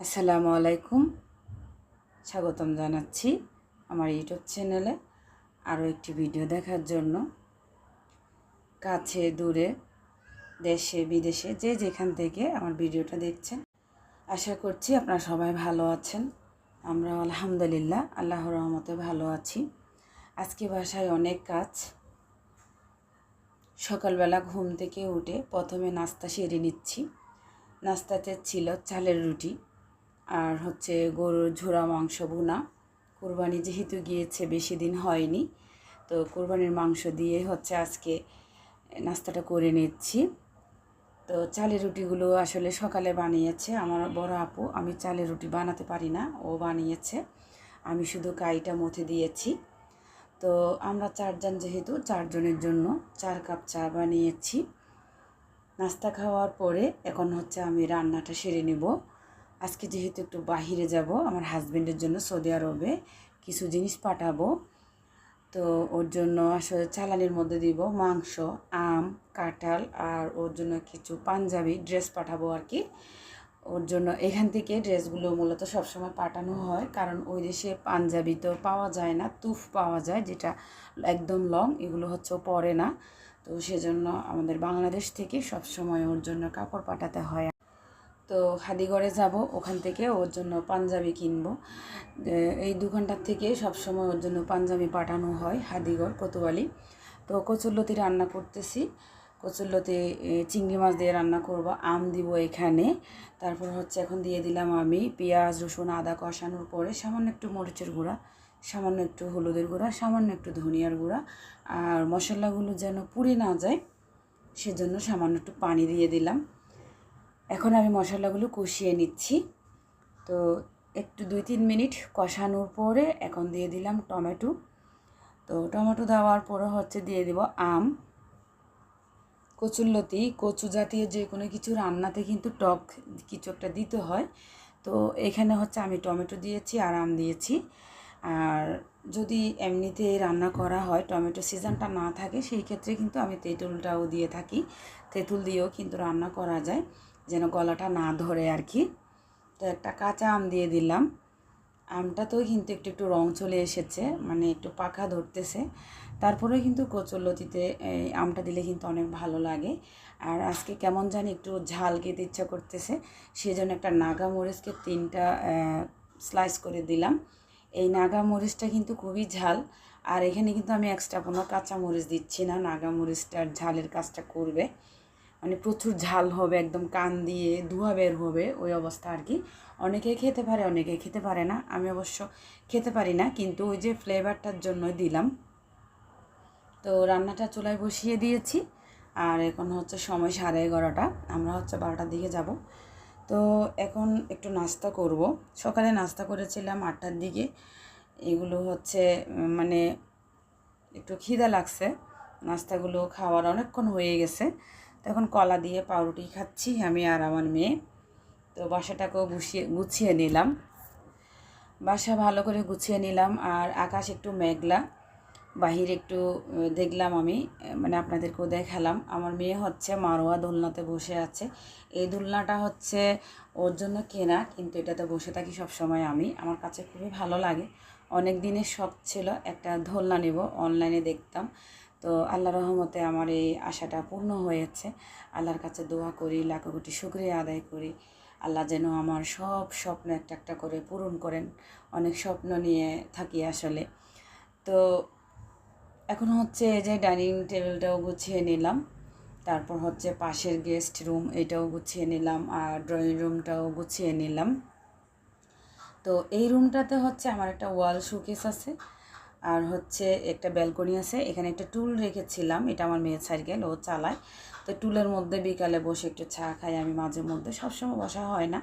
আসসালামু আলাইকুম। স্বাগতম জানাচ্ছি আমার ইউটিউব চ্যানেলে আরও একটি ভিডিও দেখার জন্য। কাছে, দূরে, দেশে, বিদেশে যে যেখান থেকে আমার ভিডিওটা দেখছেন, আশা করছি আপনারা সবাই ভালো আছেন। আমরা আলহামদুলিল্লাহ আল্লাহ রহমতে ভালো আছি। আজকে বাসায় অনেক কাজ। সকালবেলা ঘুম থেকে উঠে প্রথমে নাস্তা সেরে নিচ্ছি। নাস্তাতে ছিল চালের রুটি। আর হচ্ছে গরুর ঝোড়া, মাংস, ভুনা। কোরবানি যেহেতু গিয়েছে, বেশি দিন হয়নি। তো কোরবানির মাংস দিয়ে হচ্ছে আজকে নাস্তাটা করে নিচ্ছি। তো চালের রুটিগুলো আসলে সকালে বানিয়েছে আমার বড় আপু। আমি চালের রুটি বানাতে পারি না, ও বানিয়েছে। আমি শুধু কাইটা মথে দিয়েছি। তো আমরা চারজন যেহেতু, চারজনের জন্য চার কাপ চা বানিয়েছি। নাস্তা খাওয়ার পরে এখন হচ্ছে আমি রান্নাটা সেরে নেব। আজকে যেহেতু একটু বাহিরে যাব, আমার হাজব্যান্ডের জন্য সৌদি আরবে কিছু জিনিস পাঠাবো। তো ওর জন্য আসলে চালানির মধ্যে দিব মাংস, আম, কাঁঠাল আর ওর জন্য কিছু পাঞ্জাবি ড্রেস পাঠাবো আর কি ওর জন্য এখান থেকে ড্রেসগুলো মূলত সবসময় পাঠানো হয়, কারণ ওই দেশে পাঞ্জাবি তো পাওয়া যায় না, তুফ পাওয়া যায় যেটা একদম লং এগুলো হচ্ছে পরে না। তো সেজন্য আমাদের বাংলাদেশ থেকে সবসময় ওর জন্য কাপড় পাঠাতে হয়। তো হাদিগড়ে যাব, ওখান থেকে ওর জন্য পাঞ্জাবি কিনবো। এই দু ঘণ্টার থেকে সবসময় ওর জন্য পাঞ্জাবি পাঠানো হয় হাদিগড়, কোতোয়ালি। তো কচুরলতি রান্না করতেছি। কচুরলতি চিংড়ি মাছ দিয়ে রান্না করব, আম দিব এখানে। তারপর হচ্ছে এখন দিয়ে দিলাম আমি পেঁয়াজ, রসুন, আদা কষানোর পরে সামান্য একটু মরিচের গুঁড়া, সামান্য একটু হলুদের গুঁড়া, সামান্য একটু ধনিয়ার গুঁড়া। আর মশলাগুলো যেন পুড়ে না যায়, সেজন্য সামান্য একটু পানি দিয়ে দিলাম। এখন আমি মশলাগুলো কষিয়ে নিচ্ছি। তো একটু দুই তিন মিনিট কষানোর পরে এখন দিয়ে দিলাম টমেটো। তো টমেটো দেওয়ার পরে হচ্ছে দিয়ে দিব আম। কচুল্লতি কচু জাতীয় যে কোনো কিছু রান্নাতে কিন্তু টক কিছু একটা দিতে হয়। তো এখানে হচ্ছে আমি টমেটো দিয়েছি আর আম দিয়েছি। আর যদি এমনিতে রান্না করা হয়, টমেটো সিজনটা না থাকে, সেই ক্ষেত্রে কিন্তু আমি তেঁতুলটাও দিয়ে থাকি। তেঁতুল দিয়েও কিন্তু রান্না করা যায়। যেন গলাটা না ধরে আর কি। তো একটা কাঁচা আম দিয়ে দিলাম। আমটাতেও কিন্তু একটু একটু রং চলে এসেছে মানে একটু পাখা ধরতেছে। তারপরে কিন্তু কচুরলতিতে আমটা দিলে কিন্তু অনেক ভালো লাগে। আর আজকে কেমন জানি একটু ঝাল খেতে ইচ্ছা করতেছে সেই জন্য একটা নাগা মরিচকে তিনটা স্লাইস করে দিলাম। এই নাগা মরিচটা কিন্তু খুবই ঝাল। আর এখানে কিন্তু আমি এক্সট্রা কোনো কাঁচা মরিচ দিচ্ছি না নাগা মরিচটার ঝালের কাজটা করবে। মানে প্রচুর ঝাল হবে, একদম কান দিয়ে ধোয়া বের হবে ওই অবস্থা আর কি। অনেকে খেতে পারে, অনেকে খেতে পারে না, আমি অবশ্য খেতে পারি না, কিন্তু ওই যে ফ্লেভারটার জন্য দিলাম। তো রান্নাটা চুলায় বসিয়ে দিয়েছি, আর এখন হচ্ছে সময় সাড়ে এগারোটা, আমরা হচ্ছে বারোটার দিকে যাব। তো এখন একটু নাস্তা করব। সকালে নাস্তা করেছিলাম আটটার দিকে, এগুলো হচ্ছে মানে একটু খিদা লাগছে, নাস্তাগুলো খাওয়ার অনেকক্ষণ হয়ে গেছে। তখন কলা দিয়ে পাউরুটি খাচ্ছি আমি আর আমার মেয়ে। তো বাসাটাকেও গুছিয়ে গুছিয়ে নিলাম। বাসা ভালো করে গুছিয়ে নিলাম আর আকাশ একটু মেঘলা। বাহির একটু দেখলাম আমি মানে আপনাদেরকেও দেখালাম। আমার মেয়ে হচ্ছে মারোয়া দোলনাতে বসে আছে। এই দোলনাটা হচ্ছে ওর জন্য কেনা, কিন্তু এটাতে বসে থাকি সব সময় আমি। আমার কাছে খুবই ভালো লাগে। অনেক দিনের শখ ছিল একটা দোলনা নেব, অনলাইনে দেখতাম। তো আল্লাহ রহমতে আমার এই আশাটা পূর্ণ হয়েছে। আল্লাহর কাছে দোয়া করি, লাখো কোটি শুক্রিয়া আদায় করি। আল্লাহ যেন আমার সব স্বপ্ন একটা একটা করে পূরণ করেন। অনেক স্বপ্ন নিয়ে থাকি আসলে। তো এখন হচ্ছে যে ডাইনিং টেবিলটাও গুছিয়ে নিলাম। তারপর হচ্ছে পাশের গেস্ট রুম এটাও গুছিয়ে নিলাম আর ড্রয়িং রুমটাও গুছিয়ে নিলাম। তো এই রুমটাতে হচ্ছে আমার একটা ওয়াল শোকেস আছে। আর হচ্ছে একটা ব্যালকনি আছে, এখানে একটা টুল রেখেছিলাম, এটা আমার মেয়ের সাইকেল ও চালায়। তো টুলের মধ্যে বিকালে বসে একটু চা খাই আমি মাঝে মধ্যে, সবসময় বসা হয় না।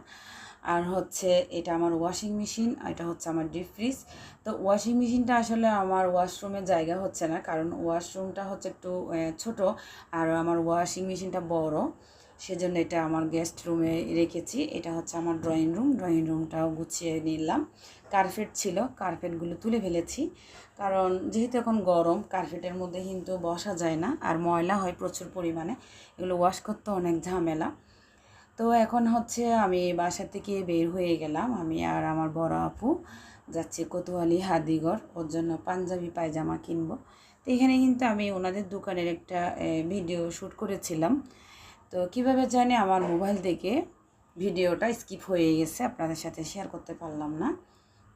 আর হচ্ছে এটা আমার ওয়াশিং মেশিন এটা হচ্ছে আমার ডিপ ফ্রিজ তো ওয়াশিং মেশিনটা আসলে আমার ওয়াশরুমের জায়গা হচ্ছে না, কারণ ওয়াশরুমটা হচ্ছে একটু ছোট, আর আমার ওয়াশিং মেশিনটা বড়। সেজন্য এটা আমার গেস্ট রুমে রেখেছি। এটা হচ্ছে আমার ড্রয়িং রুম ড্রয়িং রুমটাও গুছিয়ে নিলাম। কার্পেট ছিল। কার্পেটগুলো তুলে ফেলেছি। কারণ যেহেতু এখন গরম কার্পেটের মধ্যে কিন্তু বসা যায় না। আর ময়লা হয় প্রচুর পরিমাণে। এগুলো ওয়াশ করতে অনেক ঝামেলা। তো এখন হচ্ছে আমি বাসা থেকে বের হয়ে গেলাম। আমি আর আমার বড় আপু যাচ্ছি কোতোয়ালি, হাদিগড়। ওর জন্য পাঞ্জাবি পায়জামা কিনবো। তো এখানে কিন্তু আমি ওনাদের দোকানের একটা ভিডিও শ্যুট করেছিলাম। তো কীভাবে জানি আমার মোবাইল থেকে ভিডিওটা স্কিপ হয়ে গেছে, আপনাদের সাথে শেয়ার করতে পারলাম না।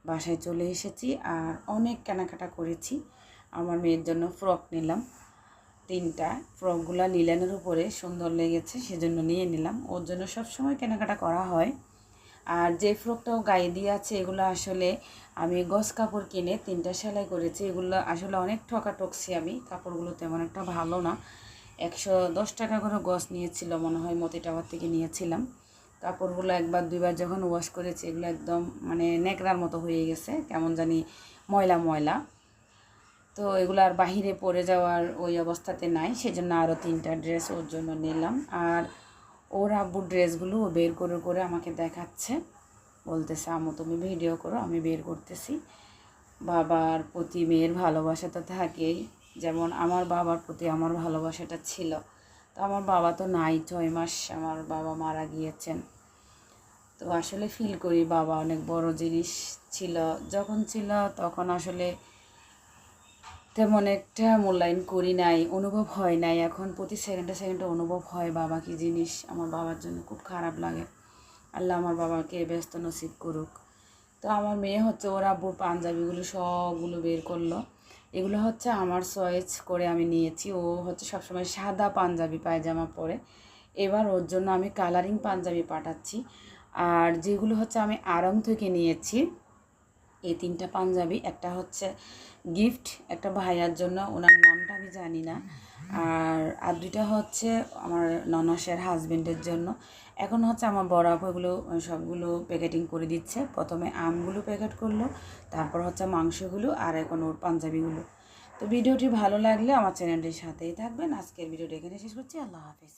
বাসায় চলে এসেছি আর অনেক কেনাকাটা করেছি। আমার মেয়ের জন্য ফ্রক নিলাম। তিনটা ফ্রকগুলো লিলেনের উপরে সুন্দর লেগেছে, সেজন্য নিয়ে নিলাম। ওর জন্য সবসময় কেনাকাটা করা হয়। আর যে ফ্রকটাও গায়ে দিয়ে আছে, এগুলো আসলে আমি গস কাপড় কিনে তিনটা সেলাই করেছি। এগুলো আসলে অনেক ঠকা টকছি আমি। কাপড়গুলো তেমন একটা ভালো না। একশো দশ টাকা করে গস নিয়েছিল মনে হয় মতি টাওয়ার থেকে নিয়েছিলাম। কাপড়গুলো একবার দুইবার যখন ওয়াশ করেছি, এগুলো একদম মানে নেকড়ার মতো হয়ে গেছে, কেমন জানি ময়লা ময়লা। তো এগুলো আর বাহিরে পরে যাওয়ার ওই অবস্থাতে নাই, সেজন্য আরও তিনটা ড্রেস ওর জন্য নিলাম। আর ওর আব্বুর ড্রেসগুলো ও বের করে করে আমাকে দেখাচ্ছে। বলতেছে আমু তুমি ভিডিও করো, আমি বের করতেছি। বাবার প্রতি মেয়ের ভালোবাসা তো থাকেই। যেমন আমার বাবার প্রতি আমার ভালোবাসাটা ছিল। তো আমার বাবা তো নাই, ছয় মাস আমার বাবা মারা গিয়েছেন। তো আসলে ফিল করি বাবা অনেক বড় জিনিস ছিল। যখন ছিল তখন আসলে তেমন একটা মূল্যায়ন করি নাই, অনুভব হয় নাই। এখন প্রতি সেকেন্ডে সেকেন্ডে অনুভব হয় বাবা কি জিনিস, আমার বাবার জন্য খুব খারাপ লাগে। আল্লাহ আমার বাবাকে ব্যস্ত নসিব করুক। তো আমার মেয়ে হচ্ছে ওরা পাঞ্জাবিগুলো সবগুলো বের করল। এগুলো হচ্ছে আমার চয়েস করে আমি নিয়েছি। ও হচ্ছে সবসময় সাদা পাঞ্জাবি পায়জামা পরে। এবার ওর জন্য আমি কালারিং পাঞ্জাবি পাঠাচ্ছি। আর যেগুলো হচ্ছে আমি আরং থেকে নিয়েছি, এই তিনটা পাঞ্জাবি, একটা হচ্ছে গিফট একটা ভাইয়ার জন্য। ওনার নামটা আমি জানি না। আর আর দুইটা হচ্ছে আমার ননসের হাজবেন্ডের জন্য। এখন হচ্ছে আমার বড় আপুগুলো সবগুলো প্যাকেটিং করে দিচ্ছে। প্রথমে আমগুলো প্যাকেট করল, তারপর হচ্ছে মাংসগুলো আর এখন ওর পাঞ্জাবিগুলো। তো ভিডিওটি ভালো লাগলে আমার চ্যানেলটির সাথেই থাকবেন। আজকের ভিডিওটি এখানে শেষ করছি। আল্লাহ হাফিজ।